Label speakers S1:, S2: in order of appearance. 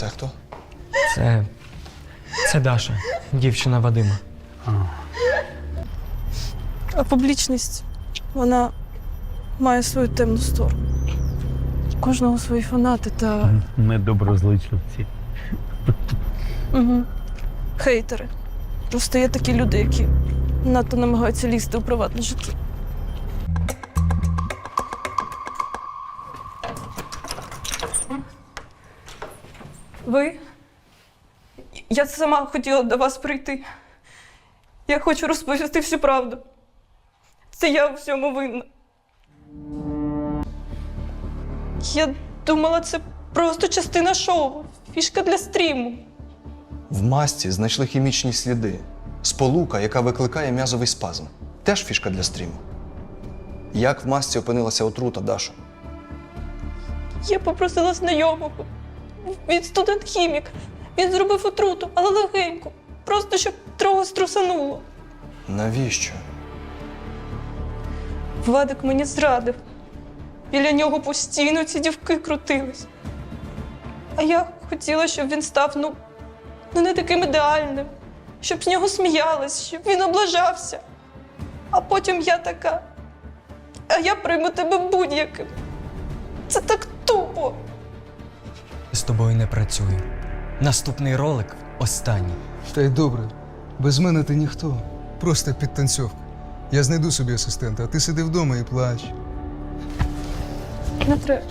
S1: Це хто?
S2: Це. Це Даша, дівчина Вадима.
S3: А публічність, вона має свою темну сторону. У Кожного свої фанати та
S4: Ми доброзичливці.
S3: угу. хейтери. Просто є такі люди, які надто намагаються лізти у приватне життя. Ви? Я сама хотіла до вас прийти. Я хочу розповісти всю правду. Це я у всьому винна. Я думала, це просто частина шоу, фішка для стріму.
S1: В масці знайшли хімічні сліди. Сполука, яка викликає м'язовий спазм. Теж фішка для стріму. Як в масці опинилася отрута, Дашо?
S3: Я попросила знайомого. Він студент-хімік. Він зробив отруту, але легенько. Просто щоб трохи струсануло.
S1: Навіщо?
S3: Владик мені зрадив. Біля нього постійно ці дівки крутились. А я хотіла, щоб він став, ну, ну не таким ідеальним, щоб з нього сміялись, щоб він облажався. А потім я така. А я прийму тебе будь-яким. Це так тупо.
S2: З тобою не працюю. Наступний ролик останній.
S5: Та й добре. Без мене ти ніхто. Просто підтанцьовка. Я знайду собі асистента, а ти сиди вдома і плач.
S3: Не треба.